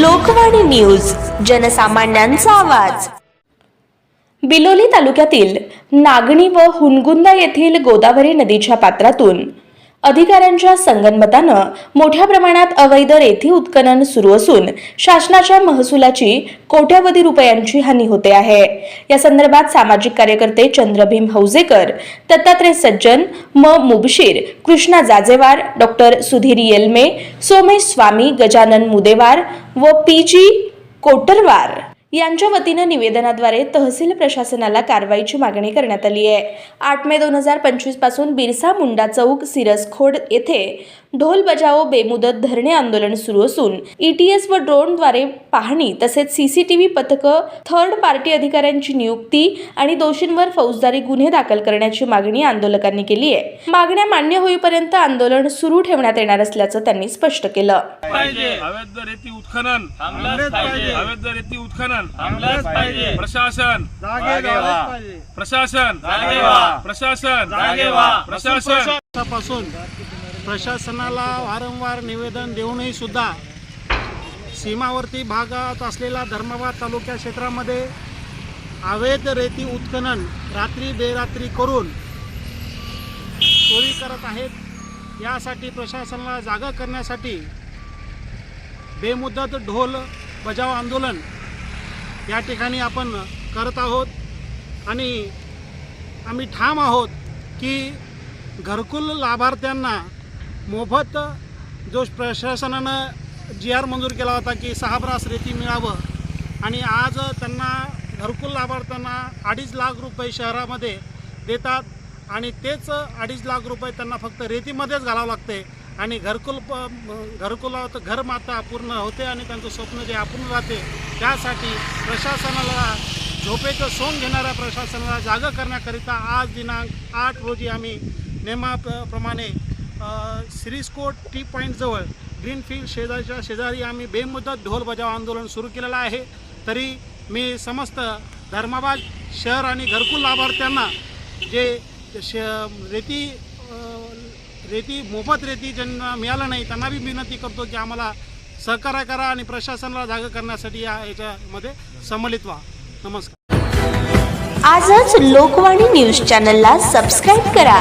Lokvani news जनसामान्यांचा आवाज. बिलोली तालुक्यातील नागणी व हुनगुंदा येथील गोदावरी नदीच्या पात्रातून अधिकाऱ्यांच्या संगनमतानं मोठ्या प्रमाणात अवैध रेती उत्खनन सुरू असून शासनाच्या महसुलाची कोट्यवधी रुपयांची हानी होते आहे. या संदर्भात सामाजिक कार्यकर्ते चंद्रभीम हौजेकर दत्तात्रय सज्जन म. मुबशीर कृष्णा जाजेवार डॉक्टर सुधीर येलमे सोमेश स्वामी गजानन मुदेवार व पी. जी. कोटरवार यांच्या वतीनं निवेदनाद्वारे तहसील प्रशासनाला कारवाईची मागणी करण्यात आली आहे. आठ मे दोन हजार पंचवीसपासून बिरसा मुंडा चौक सिरसखोड येथे ढोल बजाओ बेमुदत धरणे आंदोलन सुरू असून ईटीएस व ड्रोनद्वारे पाहणी तसेच सीसीटीव्ही पथकं थर्ड पार्टी अधिकाऱ्यांची नियुक्ती आणि दोषींवर फौजदारी गुन्हे दाखल करण्याची मागणी आंदोलकांनी केली आहे. मागण्या मान्य होईपर्यंत आंदोलन सुरू ठेवण्यात येणार असल्याचं त्यांनी स्पष्ट केलं. उत्खनन. रेती उत्खनन थांबलंच पाहिजे. प्रशासन. जागे प्रशासन. जागे. प्रशासन. जागे. प्रशासन. पासून प्रशासनाला वारंवार निवेदन देऊनही सुद्धा सीमावर्ती भागात असलेल्या धर्माबाद तालुक्या क्षेत्रामध्ये अवैध रेती उत्खनन रात्री बेरात्री करून चोरी करत आहेत. यासाठी प्रशासनाला जागा करण्यासाठी बेमुदत ढोल बजाव आंदोलन या ठिकाणी आपण करत आहोत. आणि आम्ही ठाम आहोत की घरकुल लाभार्थ्यांना मोफत जो प्रशासनानं जी आर मंजूर केला होता की सहा ब्रास रेती मिळावं. आणि आज त्यांना घरकुल लाभार्थ्यांना अडीच लाख रुपये शहरामध्ये देतात. आणि तेच अडीच लाख रुपये त्यांना फक्त रेतीमध्येच घालावं लागते. आणि घरकुल प- घरकुलात घर माता अपूर्ण होते आणि त्यांचं स्वप्न जे अपूर्ण राहते त्यासाठी प्रशासनाला झोपेचं सोंग घेणाऱ्या प्रशासनाला जागा करण्याकरिता आज दिनांक आठ रोजी आम्ही नेमाप्रमाणे सिरीसकोट टी पॉईंटजवळ ग्रीनफील्ड शेजारच्या शेजारी आम्ही बेमुदत ढोल बजाव आंदोलन सुरू केलेलं आहे. तरी मी समस्त धर्माबाद शहर आणि घरकुल लाभार्थ्यांना जे श रेती रेती मोफत रेती ज्यांना मिळालं नाही त्यांना बी विनंती करतो की आम्हाला सहकार्य करा आणि प्रशासनाला जागा करण्यासाठी या याच्यामध्ये सम्मिलित व्हा. नमस्कार. आजच लोकवाणी न्यूज चॅनलला सबस्क्राईब करा.